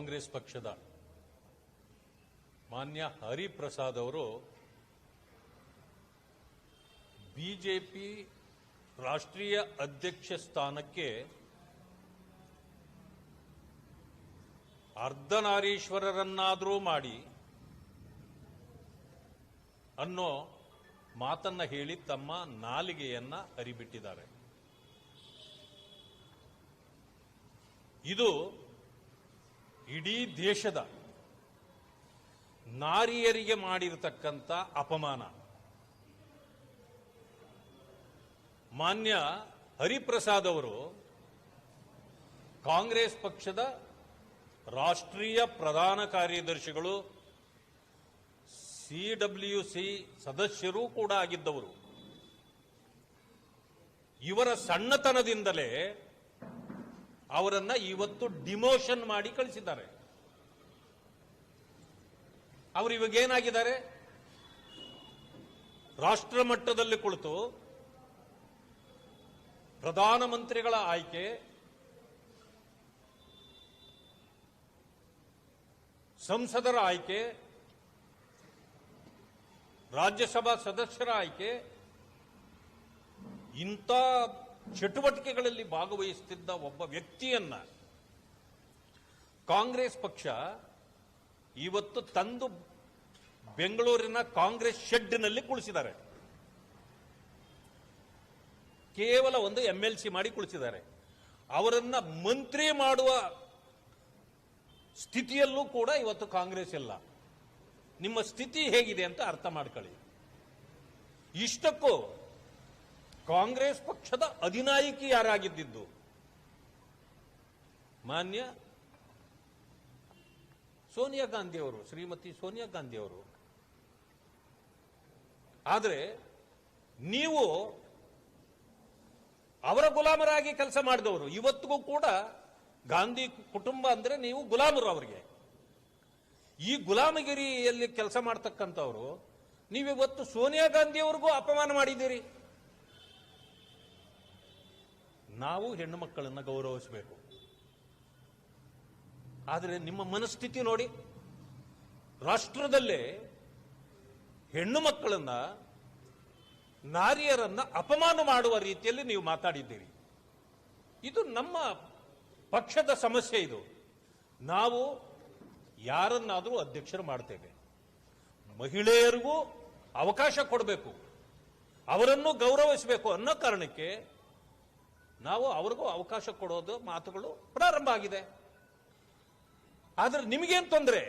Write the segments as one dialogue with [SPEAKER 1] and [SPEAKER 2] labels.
[SPEAKER 1] ಕಾಂಗ್ರೆಸ್ ಪಕ್ಷದ ಮಾನ್ಯ ಹರಿಪ್ರಸಾದ್ ಅವರು ಬಿಜೆಪಿ ರಾಷ್ಟ್ರೀಯ ಅಧ್ಯಕ್ಷ ಸ್ಥಾನಕ್ಕೆ ಅರ್ಧನಾರೀಶ್ವರರನ್ನಾದರೂ ಮಾಡಿ ಅನ್ನೋ ಮಾತನ್ನ ಹೇಳಿ ತಮ್ಮ ನಾಲಿಗೆಯನ್ನ ಅರಿಬಿಟ್ಟಿದ್ದಾರೆ. ಇದು ಇಡೀ ದೇಶದ ನಾರಿಯರಿಗೆ ಮಾಡಿರತಕ್ಕಂಥ ಅಪಮಾನ. ಮಾನ್ಯ ಹರಿಪ್ರಸಾದ್ ಅವರು ಕಾಂಗ್ರೆಸ್ ಪಕ್ಷದ ರಾಷ್ಟ್ರೀಯ ಪ್ರಧಾನ ಕಾರ್ಯದರ್ಶಿಗಳು ಸಿಡಬ್ಲ್ಯೂಸಿ ಸದಸ್ಯರೂ ಕೂಡ ಆಗಿದ್ದವರು. ಇವರ ಸಣ್ಣತನದಿಂದಲೇ ಅವರನ್ನ ಇವತ್ತು ಡಿಮೋಷನ್ ಮಾಡಿ ಕಳಿಸಿದ್ದಾರೆ. ಅವರು ಇವಾಗ ಏನಾಗಿದ್ದಾರೆ? ರಾಷ್ಟ್ರ ಮಟ್ಟದಲ್ಲಿ ಕುಳಿತು ಪ್ರಧಾನಮಂತ್ರಿಗಳ ಆಯ್ಕೆ, ಸಂಸದರ ಆಯ್ಕೆ, ರಾಜ್ಯಸಭಾ ಸದಸ್ಯರ ಆಯ್ಕೆ, ಇಂಥ ಚಟುವಟಿಕೆಗಳಲ್ಲಿ ಭಾಗವಹಿಸುತ್ತಿದ್ದ ಒಬ್ಬ ವ್ಯಕ್ತಿಯನ್ನ ಕಾಂಗ್ರೆಸ್ ಪಕ್ಷ ಇವತ್ತು ತಂದು ಬೆಂಗಳೂರಿನ ಕಾಂಗ್ರೆಸ್ ಶೆಡ್ನಲ್ಲಿ ಕುಳಿಸಿದ್ದಾರೆ. ಕೇವಲ ಒಂದು ಎಂ ಎಲ್ ಸಿ ಮಾಡಿ ಕುಳಿಸಿದ್ದಾರೆ. ಅವರನ್ನ ಮಂತ್ರಿ ಮಾಡುವ ಸ್ಥಿತಿಯಲ್ಲೂ ಕೂಡ ಇವತ್ತು ಕಾಂಗ್ರೆಸ್ ಇಲ್ಲ. ನಿಮ್ಮ ಸ್ಥಿತಿ ಹೇಗಿದೆ ಅಂತ ಅರ್ಥ ಮಾಡ್ಕೊಳ್ಳಿ. ಇಷ್ಟಕ್ಕೂ ಕಾಂಗ್ರೆಸ್ ಪಕ್ಷದ ಅಧಿನಾಯಕಿ ಯಾರಾಗಿದ್ದಿದ್ದು? ಮಾನ್ಯ ಸೋನಿಯಾ ಗಾಂಧಿ ಅವರು, ಶ್ರೀಮತಿ ಸೋನಿಯಾ ಗಾಂಧಿ ಅವರು. ಆದರೆ ನೀವು ಅವರ ಗುಲಾಮರಾಗಿ ಕೆಲಸ ಮಾಡಿದವರು. ಇವತ್ತಿಗೂ ಕೂಡ ಗಾಂಧಿ ಕುಟುಂಬ ಅಂದ್ರೆ ನೀವು ಗುಲಾಮರು ಅವರಿಗೆ. ಈ ಗುಲಾಮಗಿರಿಯಲ್ಲಿ ಕೆಲಸ ಮಾಡ್ತಕ್ಕಂಥವ್ರು, ನೀವಿವತ್ತು ಸೋನಿಯಾ ಗಾಂಧಿ ಅವ್ರಿಗೂ ಅಪಮಾನ ಮಾಡಿದ್ದೀರಿ. ನಾವು ಹೆಣ್ಣು ಮಕ್ಕಳನ್ನು ಗೌರವಿಸಬೇಕು. ಆದರೆ ನಿಮ್ಮ ಮನಸ್ಥಿತಿ ನೋಡಿ, ರಾಷ್ಟ್ರದಲ್ಲೇ ಹೆಣ್ಣು ಮಕ್ಕಳನ್ನ ನಾರಿಯರನ್ನ ಅಪಮಾನ ಮಾಡುವ ರೀತಿಯಲ್ಲಿ ನೀವು ಮಾತಾಡಿದ್ದೀರಿ. ಇದು ನಮ್ಮ ಪಕ್ಷದ ಸಮಸ್ಯೆ ಇದು. ನಾವು ಯಾರನ್ನಾದರೂ ಅಧ್ಯಕ್ಷರು ಮಾಡ್ತೇವೆ. ಮಹಿಳೆಯರಿಗೂ ಅವಕಾಶ ಕೊಡಬೇಕು. ಅವರನ್ನು ಗೌರವಿಸಬೇಕು ಅನ್ನೋ ಕಾರಣಕ್ಕೆ ನಾವು ಅವ್ರಿಗೂ ಅವಕಾಶ ಕೊಡೋದು ಮಾತುಗಳು ಪ್ರಾರಂಭ ಆಗಿದೆ. ಆದ್ರೆ ನಿಮಗೇನು ತೊಂದರೆ?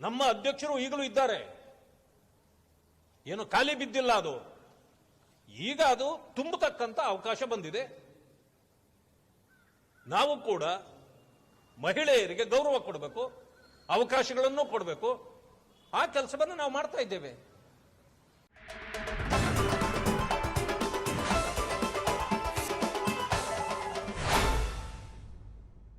[SPEAKER 1] ನಮ್ಮ ಅಧ್ಯಕ್ಷರು ಈಗಲೂ ಇದ್ದಾರೆ. ಏನು ಖಾಲಿ ಬಿದ್ದಿಲ್ಲ ಅದು. ಈಗ ಅದು ತುಂಬತಕ್ಕಂಥ ಅವಕಾಶ ಬಂದಿದೆ. ನಾವು ಕೂಡ ಮಹಿಳೆಯರಿಗೆ ಗೌರವ ಕೊಡಬೇಕು, ಅವಕಾಶಗಳನ್ನು ಕೊಡಬೇಕು. ಆ ಕೆಲಸವನ್ನು ನಾವು ಮಾಡ್ತಾ ಇದ್ದೇವೆ.